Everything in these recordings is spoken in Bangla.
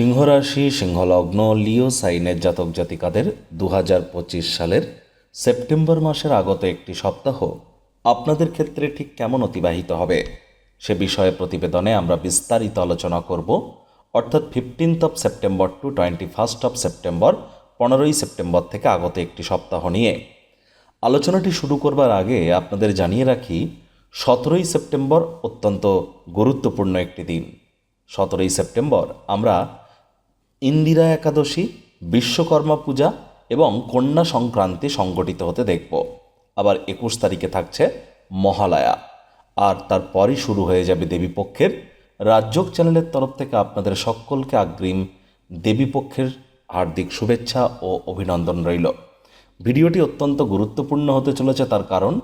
সিংহরাশি, সিংহলগ্ন, লিও সাইনের জাতক জাতিকাদের দু হাজার পঁচিশ সালের সেপ্টেম্বর মাসের আগত একটি সপ্তাহ আপনাদের ক্ষেত্রে ঠিক কেমন অতিবাহিত হবে? সে বিষয়ে প্রতিবেদনে আমরা বিস্তারিত আলোচনা করব। অর্থাৎ fifteenth of September to twenty first of September পনেরোই সেপ্টেম্বর থেকে আগত একটি সপ্তাহ নিয়ে। আলোচনাটি শুরু করবার আগে আপনাদের জানিয়ে রাখি, সতেরোই সেপ্টেম্বর অত্যন্ত গুরুত্বপূর্ণ একটি দিন। সতেরোই সেপ্টেম্বর, আমরা ইন্দিরা একাদশী, বিশ্বকর্মা পূজা এবং কন্যা সংক্রান্তি সংগঠিত হতে দেখব। আবার একুশ তারিখে থাকছে মহালয়া। আর তারপরই শুরু হয়ে যাবে দেবীপক্ষের রাজ্যক চ্যানেলের তরফ থেকে আপনাদের সকলকে আগ্রিম দেবীপক্ষের হার্দিক শুভেচ্ছা ও অভিনন্দন রইল। ভিডিওটি অত্যন্ত গুরুত্বপূর্ণ হতে চলেছে তার কারণ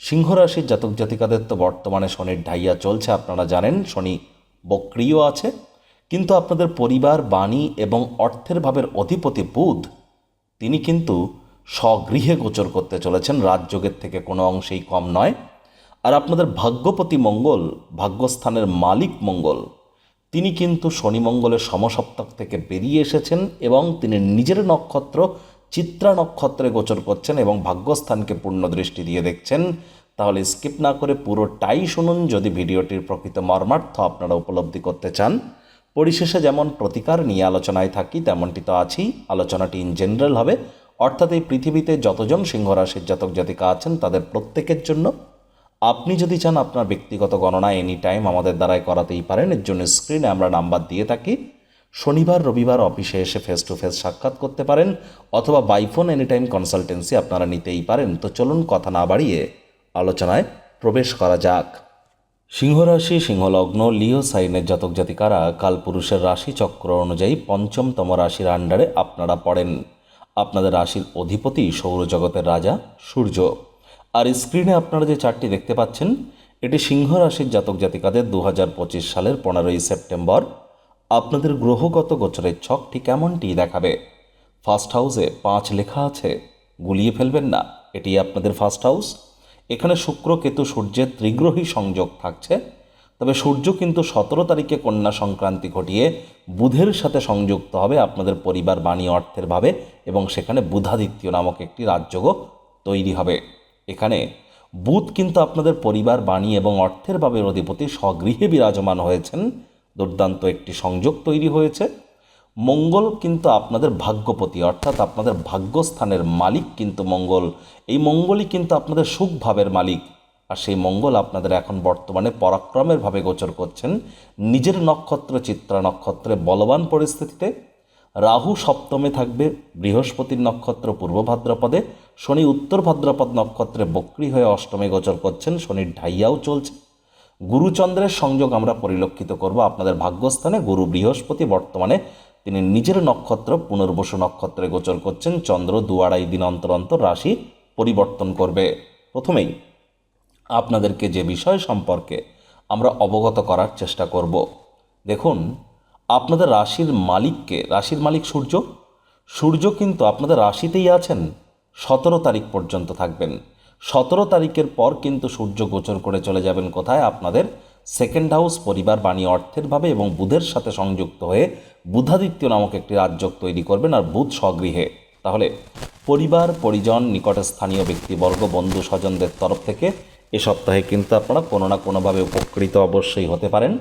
সিংহ রাশির জাতক জাতিকাদের তো বর্তমানে শনির ঢাইয়া চলছে, আপনারা জানেন শনি বক্রিয় আছে কিন্তু আপনাদের পরিবার, বাণী এবং অর্থের ভাবের অধিপতি বুধ, তিনি কিন্তু স্বগৃহে গোচর করতে চলেছেন। রাজযোগের থেকে কোনো অংশেই কম নয়। আর আপনাদের ভাগ্যপতি মঙ্গল, ভাগ্যস্থানের মালিক মঙ্গল, তিনি কিন্তু শনি মঙ্গলের সমসপ্তক থেকে বেরিয়ে এসেছেন এবং তিনি নিজের নক্ষত্র চিত্রা নক্ষত্রে গোচর করছেন এবং ভাগ্যস্থানকে পূর্ণ দৃষ্টি দিয়ে দেখছেন। তাহলে স্কিপ না করে পুরোটাই শুনুন। যদি ভিডিওটির প্রকৃত মর্মার্থ আপনারা উপলব্ধি করতে চান পরিশেষে যেমন প্রতিকার নিয়ে আলোচনায় থাকি, তেমনটি তো আছেই। আলোচনাটি ইন জেনারেল হবে। অর্থাৎ এই পৃথিবীতে যতজন সিংহরাশির জাতক জাতিকা আছেন, তাদের প্রত্যেকের জন্য। আপনি যদি চান আপনার ব্যক্তিগত গণনা এনি টাইম আমাদের দ্বারাই করাতেই পারেন, এর জন্য স্ক্রিনে আমরা নাম্বার দিয়ে থাকি। শনিবার, রবিবার অফিসে এসে ফেস টু ফেস সাক্ষাৎ করতে পারেন, অথবা বাইফোন এনি টাইম কনসালটেন্সি আপনারা নিতেই পারেন। তো চলুন কথা না বাড়িয়ে আলোচনায় প্রবেশ করা যাক। সিংহরাশি, সিংহলগ্ন, লিও সাইনের জাতক জাতিকারা কালপুরুষের রাশি চক্র অনুযায়ী পঞ্চমতম রাশির আন্ডারে আপনারা পড়েন। আপনাদের রাশির অধিপতি সৌরজগতের রাজা সূর্য। আর স্ক্রিনে আপনারা যে চারটি দেখতে পাচ্ছেন, এটি সিংহ রাশির জাতক জাতিকাদের দু হাজার পঁচিশ সালের পনেরোই সেপ্টেম্বর। আপনাদের গ্রহগত গোচরের ছকটি কেমনটি দেখাবে। ফার্স্ট হাউসে পাঁচ লেখা আছে, গুলিয়ে ফেলবেন না। এটি আপনাদের ফার্স্ট হাউস। এখানে শুক্র, কেতু, সূর্যের ত্রিগ্রহী সংযোগ থাকছে। তবে সূর্য কিন্তু সতেরো তারিখে কন্যা সংক্রান্তি ঘটিয়ে বুধের সাথে সংযুক্ত হবে আপনাদের পরিবার বাণী অর্থের ভাবে এবং সেখানে বুধাদিত্য নামক একটি রাজযোগও তৈরি হবে। এখানে বুধ কিন্তু আপনাদের পরিবার বাণী এবং অর্থের ভাবের অধিপতি স্বগৃহে বিরাজমান হয়েছেন। দুর্দান্ত একটি সংযোগ তৈরি হয়েছে। মঙ্গল কিন্তু আপনাদের ভাগ্যপতি, অর্থাৎ আপনাদের ভাগ্যস্থানের মালিক কিন্তু মঙ্গল। এই মঙ্গলই কিন্তু আপনাদের সুখভাবের মালিক। আর সেই মঙ্গল আপনাদের এখন বর্তমানে পরাক্রমের ভাবে গোচর করছেন। নিজের নক্ষত্র, চিত্রা নক্ষত্রে বলবান পরিস্থিতিতে। রাহু সপ্তমে থাকবে, বৃহস্পতির নক্ষত্র পূর্ব ভাদ্রপদে। শনি উত্তর ভাদ্রপদ নক্ষত্রে বক্রি হয়ে অষ্টমে গোচর করছেন, শনির ঢাইয়াও চলছে। গুরুচন্দ্রের সংযোগ আমরা পরিলক্ষিত করব আপনাদের ভাগ্যস্থানে। গুরু বৃহস্পতি বর্তমানে তিনি নিজের নক্ষত্র পুনর্বসু নক্ষত্রে গোচর করছেন, চন্দ্র দু আড়াই দিন অন্তর অন্তর রাশি পরিবর্তন করবে। প্রথমেই আপনাদেরকে যে বিষয় সম্পর্কে আমরা অবগত করার চেষ্টা করব। দেখুন, আপনাদের রাশির মালিককে, রাশির মালিক সূর্য। সূর্য কিন্তু আপনাদের রাশিতেই আছেন, সতেরো তারিখ পর্যন্ত থাকবেন। সতেরো তারিখের পর কিন্তু সূর্য গোচর করে চলে যাবেন কোথায়? আপনাদের সেকেন্ড হাউস, পরিবার, বাণী, অর্থের ভাবে এবং বুধের সাথে সংযুক্ত হয়ে বুধাদিত্য নামক একটি রাজ্যক তৈরি করবেন আর বুধ স্বগৃহে। তাহলে পরিবার, পরিজন, নিকটে স্থানীয় ব্যক্তিবর্গ, বন্ধু স্বজনদের তরফ থেকে এ সপ্তাহে কিন্তু আপনারা কোনো না কোনোভাবে উপকৃত অবশ্যই হতে পারেন।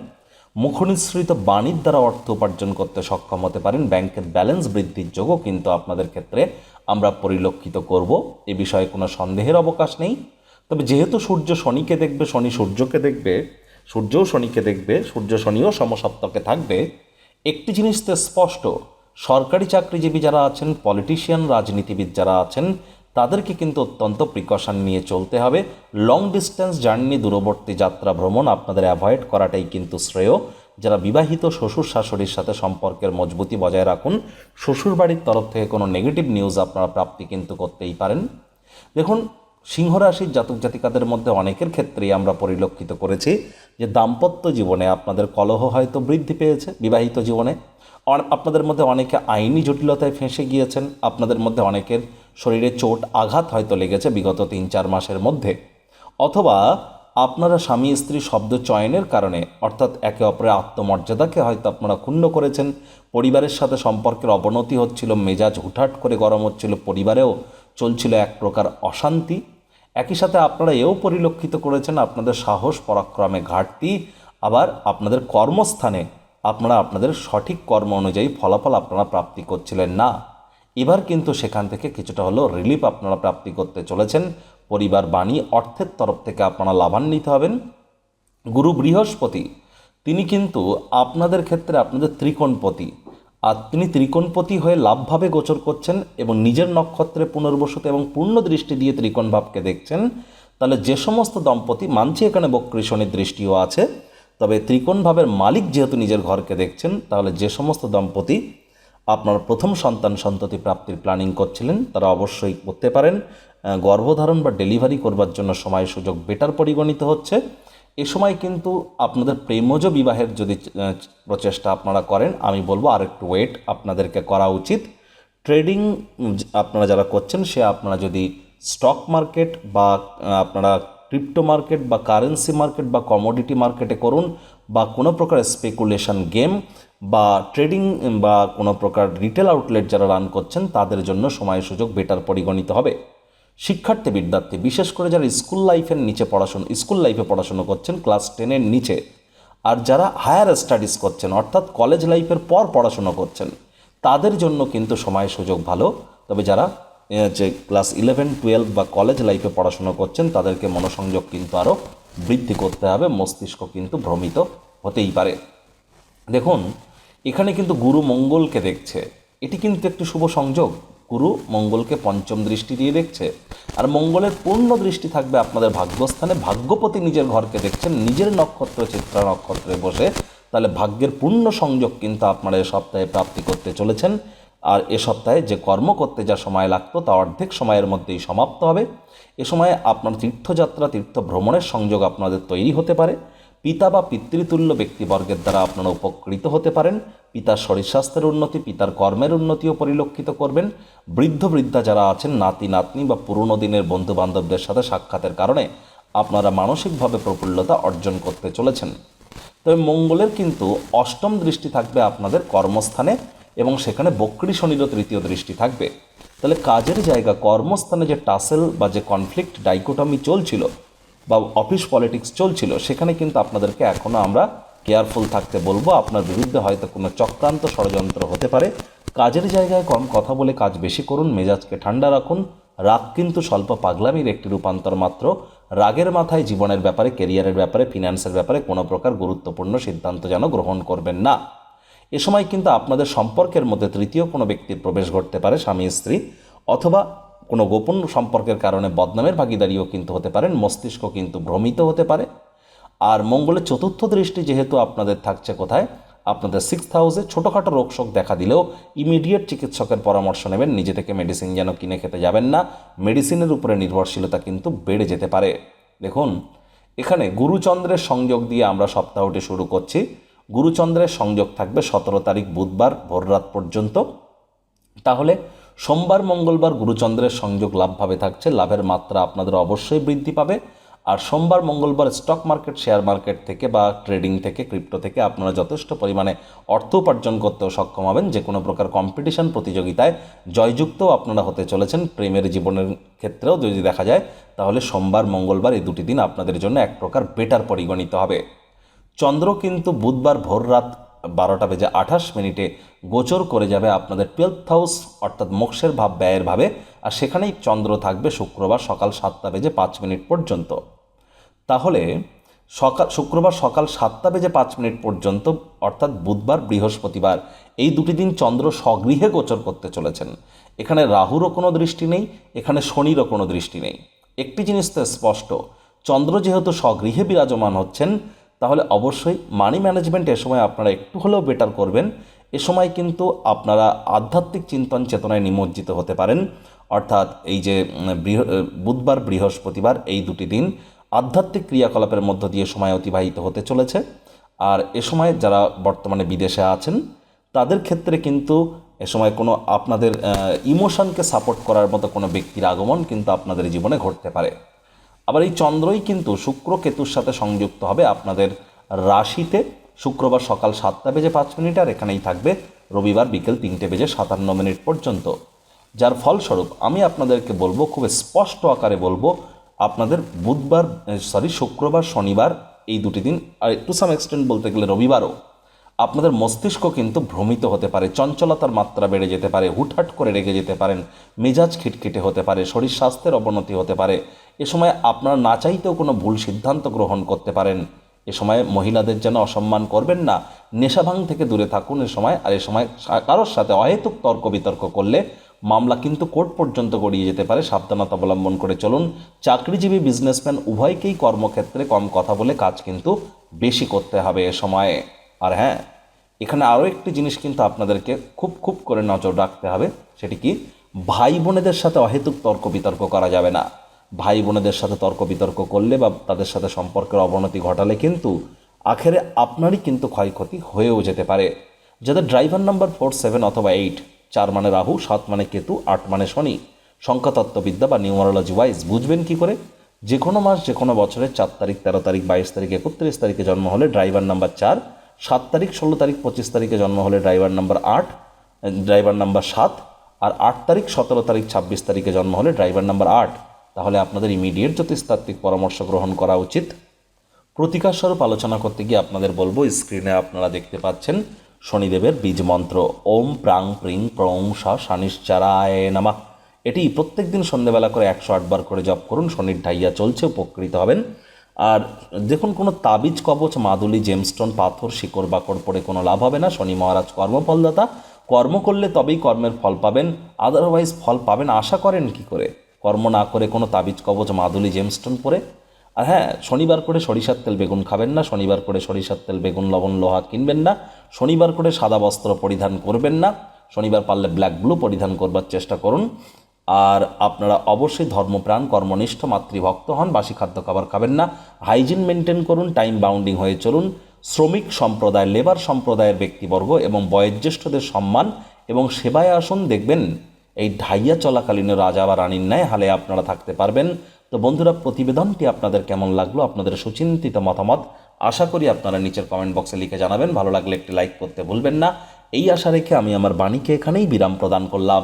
মুখনিসৃত বাণীর দ্বারা অর্থ উপার্জন করতে সক্ষম হতে পারেন। ব্যাংকের ব্যালেন্স বৃদ্ধির যোগও কিন্তু আপনাদের ক্ষেত্রে আমরা পরিলক্ষিত করব। এ বিষয়ে কোনো সন্দেহের অবকাশ নেই। তবে যেহেতু সূর্য শনিকে দেখবে, শনি সূর্যকে দেখবে সূর্যও শনিকে দেখবে, সূর্য শনিও সমসপ্তকে থাকবে। একটি জিনিস তো স্পষ্ট, সরকারি চাকরিজীবী যারা আছেন পলিটিশিয়ান রাজনীতিবিদ যারা আছেন, তাদেরকে কিন্তু অত্যন্ত প্রিকশন নিয়ে চলতে হবে। লং ডিস্টেন্স জার্নি দূরবর্তী যাত্রা, ভ্রমণ আপনাদের অ্যাভয়েড করাটাই কিন্তু শ্রেয়। যারা বিবাহিত শ্বশুর শাশুড়ির সাথে সম্পর্কের মজবুতি বজায় রাখুন শ্বশুর বাড়ির তরফ থেকে কোনো নেগেটিভ নিউজ আপনারা প্রাপ্তি কিন্তু করতেই পারেন। দেখুন সিংহ রাশির জাতক জাতিকাদের মধ্যে অনেকের ক্ষেত্রেই আমরা পরিলক্ষিত করেছি যে দাম্পত্য জীবনে আপনাদের কলহ হয়তো বৃদ্ধি পেয়েছে, বিবাহিত জীবনে। আপনাদের মধ্যে অনেকে আইনি জটিলতায় ফেঁসে গিয়েছেন, আপনাদের মধ্যে অনেকের শরীরে চোট আঘাত হয়তো লেগেছে বিগত তিন চার মাসের মধ্যে। অথবা আপনারা স্বামী স্ত্রী শব্দ চয়নের কারণে, অর্থাৎ একে অপরের আত্মমর্যাদাকে হয়তো আপনারা ক্ষুণ্ণ করেছেন, পরিবারের সাথে সম্পর্কের অবনতি হচ্ছিল, মেজাজ হুটহাট করে গরম হচ্ছিল, পরিবারেও চলছিল এক প্রকার অশান্তি। একই সাথে আপনারা এও পরিলক্ষিত করেছেন আপনাদের সাহস, পরাক্রমে ঘাটতি, আবার আপনাদের কর্মস্থানে আপনারা আপনাদের সঠিক কর্ম অনুযায়ী ফলাফল আপনারা প্রাপ্তি করছিলেন না। এবার কিন্তু সেখান থেকে কিছুটা হলেও রিলিফ আপনারা প্রাপ্তি করতে চলেছেন। পরিবার বাণী অর্থের তরফ থেকে আপনারা লাভান্বিত হবেন। গুরু বৃহস্পতি, তিনি কিন্তু আপনাদের ক্ষেত্রে আপনাদের ত্রিকোণপতি। আর তিনি ত্রিকোণপতি হয়ে লাভভাবে গোচর করছেন এবং নিজের নক্ষত্রে পুনর্বসত এবং পূর্ণ দৃষ্টি দিয়ে ত্রিকোণ ভাবকে দেখছেন, তাহলে যে সমস্ত দম্পতি মানছি এখানে বক্রী দৃষ্টিও আছে, তবে ত্রিকোণ ভাবের মালিক যেহেতু নিজের ঘরকে দেখছেন, তাহলে যে সমস্ত দম্পতি আপনার প্রথম সন্তান সন্ততি প্রাপ্তির প্ল্যানিং করছিলেন, তারা অবশ্যই করতে পারেন। গর্ভধারণ বা ডেলিভারি করবার জন্য সময় সুযোগ বেটার পরিগণিত হচ্ছে। এ সময় কিন্তু আপনাদের প্রেমজ বিবাহের যদি প্রচেষ্টা আপনারা করেন, আমি বলব আর একটু ওয়েট আপনাদেরকে করা উচিত। ট্রেডিং আপনারা যারা করছেন, সে আপনারা যদি স্টক মার্কেট বা আপনারা ক্রিপ্টো মার্কেট বা কারেন্সি মার্কেট বা কমোডিটি মার্কেটে করুন, বা কোনো প্রকার স্পেকুলেশন গেম বা ট্রেডিং বা কোনো প্রকার রিটেল আউটলেট যারা রান করছেন, তাদের জন্য সময় সুযোগ বেটার পরিগণিত হবে। শিক্ষার্থী বিদ্যার্থী, বিশেষ করে যারা স্কুল লাইফের নিচে পড়াশুনো, স্কুল লাইফে পড়াশুনো করছেন, ক্লাস টেনের নিচে, আর যারা হায়ার স্টাডিজ করছেন, অর্থাৎ কলেজ লাইফের পর পড়াশুনো করছেন, তাদের জন্য কিন্তু সময় সুযোগ ভালো। তবে যারা যে ক্লাস ইলেভেন, টুয়েলভ বা কলেজ লাইফে পড়াশুনো করছেন, তাদেরকে মনোসংযোগ কিন্তু আরও বৃদ্ধি করতে হবে, মস্তিষ্ক কিন্তু ভ্রমিত হতেই পারে। দেখুন, এখানে কিন্তু গুরু মঙ্গলকে দেখছে। এটি কিন্তু একটি শুভ সংযোগ। গুরু মঙ্গলকে পঞ্চম দৃষ্টি দিয়ে দেখছে। আর মঙ্গলের পূর্ণ দৃষ্টি থাকবে আপনাদের ভাগ্যস্থানে। ভাগ্যপতি নিজের ঘরকে দেখছেন, নিজের নক্ষত্র, চিত্রা নক্ষত্রে বসে। তাহলে ভাগ্যের পূর্ণ সংযোগ কিন্তু আপনারা এ সপ্তাহে প্রাপ্তি করতে চলেছেন। আর এ সপ্তাহে যে কর্ম করতে যা সময় লাগতো, তা অর্ধেক সময়ের মধ্যেই সমাপ্ত হবে। এ সময়ে আপনার তীর্থযাত্রা তীর্থ ভ্রমণের সংযোগ আপনাদের তৈরি হতে পারে। পিতা বা পিতৃতুল্য ব্যক্তিবর্গের দ্বারা আপনারা উপকৃত হতে পারেন। পিতার শরীর স্বাস্থ্যের উন্নতি, পিতার কর্মের উন্নতিও পরিলক্ষিত করবেন। বৃদ্ধ, বৃদ্ধা যারা আছেন, নাতি, নাতনি বা পুরনো দিনের বন্ধু বান্ধবদের সাথে সাক্ষাতের কারণে আপনারা মানসিকভাবে প্রফুল্লতা অর্জন করতে চলেছেন। তবে মঙ্গলের কিন্তু অষ্টম দৃষ্টি থাকবে আপনাদের কর্মস্থানে এবং সেখানে বক্রী শনিরও তৃতীয় দৃষ্টি থাকবে। তাহলে কাজের জায়গা, কর্মস্থানে যে টাসেল বা যে কনফ্লিক্ট, ডাইকোটমি চলছিল বা অফিস পলিটিক্স চলছিল, সেখানে কিন্তু আপনাদেরকে এখনও আমরা কেয়ারফুল থাকতে বলব। আপনার বিরুদ্ধে হয়তো কোনো চক্রান্ত ষড়যন্ত্র হতে পারে। কাজের জায়গায় কম কথা বলে কাজ বেশি করুন, মেজাজকে ঠান্ডা রাখুন। রাগ কিন্তু স্বল্প পাগলামির একটি রূপান্তর মাত্র। রাগের মাথায় জীবনের ব্যাপারে কেরিয়ারের ব্যাপারে ফিনান্সের ব্যাপারে কোনো প্রকার গুরুত্বপূর্ণ সিদ্ধান্ত যেন গ্রহণ করবেন না। এ সময় কিন্তু আপনাদের সম্পর্কের মধ্যে তৃতীয় কোনো ব্যক্তির প্রবেশ ঘটতে পারে, স্বামী, স্ত্রী, অথবা কোনো গোপন সম্পর্কের কারণে বদনামের ভাগিদারিও কিন্তু হতে পারেন মস্তিষ্ক কিন্তু ভ্রমিত হতে পারে। আর মঙ্গলের চতুর্থ দৃষ্টি যেহেতু আপনাদের থাকছে কোথায়, আপনাদের সিক্স হাউসে ছোটোখাটো রোগশোক দেখা দিলেও ইমিডিয়েট চিকিৎসকের পরামর্শ নেবেন, নিজে থেকে মেডিসিন যেন কিনে খেতে যাবেন না। মেডিসিনের উপরে নির্ভরশীলতা কিন্তু বেড়ে যেতে পারে। দেখুন, এখানে গুরুচন্দ্রের সংযোগ দিয়ে আমরা সপ্তাহটি শুরু করছি। গুরুচন্দ্রের সংযোগ থাকবে সতেরো তারিখ বুধবার ভোররাত পর্যন্ত। তাহলে সোমবার, মঙ্গলবার গুরুচন্দ্রের সংযোগ লাভভাবে থাকছে। লাভের মাত্রা আপনাদের অবশ্যই বৃদ্ধি পাবে। আর সোমবার, মঙ্গলবার স্টক মার্কেট শেয়ার মার্কেট থেকে বা ট্রেডিং থেকে ক্রিপ্টো থেকে আপনারা যথেষ্ট পরিমাণে অর্থ উপার্জন করতেও সক্ষম হবেন। যে কোনো প্রকার কম্পিটিশন প্রতিযোগিতায় জয়যুক্তও আপনারা হতে চলেছেন প্রেমের জীবনের ক্ষেত্রেও যদি দেখা যায়, তাহলে সোমবার, মঙ্গলবার এই দুটি দিন আপনাদের জন্য এক প্রকার বেটার পরিগণিত হবে। চন্দ্র কিন্তু বুধবার ভোর রাত বারোটা বেজে আঠাশ মিনিটে গোচর করে যাবে আপনাদের টুয়েলথ হাউস অর্থাৎ মোক্ষের ভাব, ব্যয়ের ভাবে। আর সেখানেই চন্দ্র থাকবে শুক্রবার সকাল সাতটা বেজে পাঁচ মিনিট পর্যন্ত। তাহলে সকাল, শুক্রবার সকাল সাতটা বেজে পাঁচ মিনিট পর্যন্ত, অর্থাৎ বুধবার, বৃহস্পতিবার, এই দুটি দিন চন্দ্র স্বগৃহে গোচর করতে চলেছেন। এখানে রাহুরও কোনো দৃষ্টি নেই, এখানে শনিরও কোনো দৃষ্টি নেই। একটি জিনিস তো স্পষ্ট, চন্দ্র যেহেতু স্বগৃহে বিরাজমান হচ্ছেন তাহলে অবশ্যই মানি ম্যানেজমেন্ট এ সময় আপনারা একটু হলেও বেটার করবেন। এ সময় কিন্তু আপনারা আধ্যাত্মিক চিন্তন চেতনায় নিমজ্জিত হতে পারেন। অর্থাৎ এই যে বুধবার, বৃহস্পতিবার এই দুটি দিন আধ্যাত্মিক ক্রিয়াকলাপের মধ্য দিয়ে সময় অতিবাহিত হতে চলেছে। আর এ সময় যারা বর্তমানে বিদেশে আছেন, তাদের ক্ষেত্রে কিন্তু এ সময় কোনো আপনাদের ইমোশনকে সাপোর্ট করার মতো কোনো ব্যক্তির আগমন কিন্তু আপনাদের জীবনে ঘটতে পারে। আবার এই চন্দ্রই কিন্তু শুক্র কেতুর সাথে সংযুক্ত হবে আপনাদের রাশিতে। শুক্রবার সকাল সাতটা বেজে পাঁচ মিনিট আর এখানেই থাকবে। রবিবার বিকেল তিনটে বেজে সাতান্ন মিনিট পর্যন্ত। যার ফলস্বরূপ আমি আপনাদেরকে বলব, খুব স্পষ্ট আকারে বলব, আপনাদের বুধবার সরি শুক্রবার, শনিবার এই দুটি দিন, আর টু সাম এক্সটেন্ট বলতে গেলে রবিবারও আপনাদের মস্তিষ্ক কিন্তু ভ্রমিত হতে পারে, চঞ্চলতার মাত্রা বেড়ে যেতে পারে, হুটহাট করে রেগে যেতে পারেন, মেজাজ খিটখিটে হতে পারে, শরীর স্বাস্থ্যের অবনতি হতে পারে। এ সময় আপনারা না চাইতেও কোনো ভুল সিদ্ধান্ত গ্রহণ করতে পারেন। এ সময় মহিলাদের যেন অসম্মান করবেন না, নেশাভাং থেকে দূরে থাকুন এ সময়, আর এ সময় কারোর সাথে অহেতুক তর্ক বিতর্ক করলে মামলা কিন্তু কোর্ট পর্যন্ত গড়িয়ে যেতে পারে। সাবধানতা অবলম্বন করে চলুন। চাকরিজীবী বিজনেসম্যান উভয়কেই কর্মক্ষেত্রে কম কথা বলে কাজ কিন্তু বেশি করতে হবে এ সময়ে। আর হ্যাঁ এখানে আরও একটি জিনিস কিন্তু আপনাদেরকে খুব খুব করে নজর রাখতে হবে, সেটি কি? ভাই বোনেদের সাথে অহেতুক তর্ক বিতর্ক করা যাবে না। ভাই বোনেদের সাথে তর্ক বিতর্ক করলে বা তাদের সাথে সম্পর্কের অবনতি ঘটালে কিন্তু আখেরে আপনারই কিন্তু ক্ষয়ক্ষতি হয়েও যেতে পারে। যাদের ড্রাইভার নাম্বার ফোর, সেভেন অথবা এইট, চার মানে রাহু, সাত মানে কেতু, আট মানে শনি, সংখ্যাতত্ত্ববিদ্যা বা নিউমারোলজি ওয়াইজ বুঝবেন কি করে? যে কোনো মাস যে কোনো বছরের চার তারিখ, তেরো তারিখ, বাইশ তারিখ, একত্রিশ তারিখে জন্ম হলে ড্রাইভার নাম্বার চার সাত তারিখ, ষোলো তারিখ, পঁচিশ তারিখে জন্ম হলে ড্রাইভার নাম্বার আট, ড্রাইভার নাম্বার সাত, আর আট তারিখ, সতেরো তারিখ, ছাব্বিশ তারিখে জন্ম হলে ড্রাইভার নাম্বার আট। তাহলে আপনাদের ইমিডিয়েট জ্যোতিষতাত্ত্বিক পরামর্শ গ্রহণ করা উচিত। প্রতিকার স্বরূপ আলোচনা করতে গিয়ে আপনাদের বলব, স্ক্রিনে আপনারা দেখতে পাচ্ছেন শনিদেবের বীজ মন্ত্র, ওম প্রাং প্রিং প্রং সা শানিশ্চারায় নামা। এটি প্রত্যেক দিন সন্ধ্যেবেলা করে একশো আটবার করে জপ করুন, শনির ঢাইয়া চলছে, উপকৃত হবেন। আর দেখুন, কোনো তাবিজ কবচ, মাদুলি জেমস্টোন পাথর, শিকড়, বাকড় পড়ে কোনো লাভ হবে না। শনি মহারাজ কর্মফলদাতা। কর্ম করলে তবেই কর্মের ফল পাবেন আদারওয়াইজ ফল পাবেন। আশা করেন কি করে? কর্ম না করে কোনো তাবিজ কবচ, মাদুলি জেমস্টোন পরে আর হ্যাঁ শনিবার করে সরিষার তেল বেগুন খাবেন না, শনিবার করে সরিষার তেল বেগুন, লবণ, লোহা কিনবেন না, শনিবার করে সাদা বস্ত্র পরিধান করবেন না, শনিবার পারলে ব্ল্যাক ব্লু পরিধান করবার চেষ্টা করুন। আর আপনারা অবশ্যই ধর্মপ্রাণ, কর্মনিষ্ঠ, মাতৃভক্ত হন, বাসি খাদ্য খাবার খাবেন না। হাইজিন মেনটেন করুন, টাইম বাউন্ডিং হয়ে চলুন। শ্রমিক সম্প্রদায়, লেবার সম্প্রদায়ের ব্যক্তিবর্গ এবং বয়োজ্যেষ্ঠদের সম্মান এবং সেবায় আসুন, দেখবেন এই ঢাইয়া চলাকালীন রাজা বা রানীর ন্যায় হালে আপনারা থাকতে পারবেন। তো বন্ধুরা, প্রতিবেদনটি আপনাদের কেমন লাগল, আপনাদের সুচিন্তিত মতামত, আশা করি আপনারা নিচের কমেন্ট বক্সে লিখে জানাবেন। ভালো লাগলে একটি লাইক করতে ভুলবেন না। এই আশা রেখে আমি আমার বাণীকে এখানেই বিরাম প্রদান করলাম।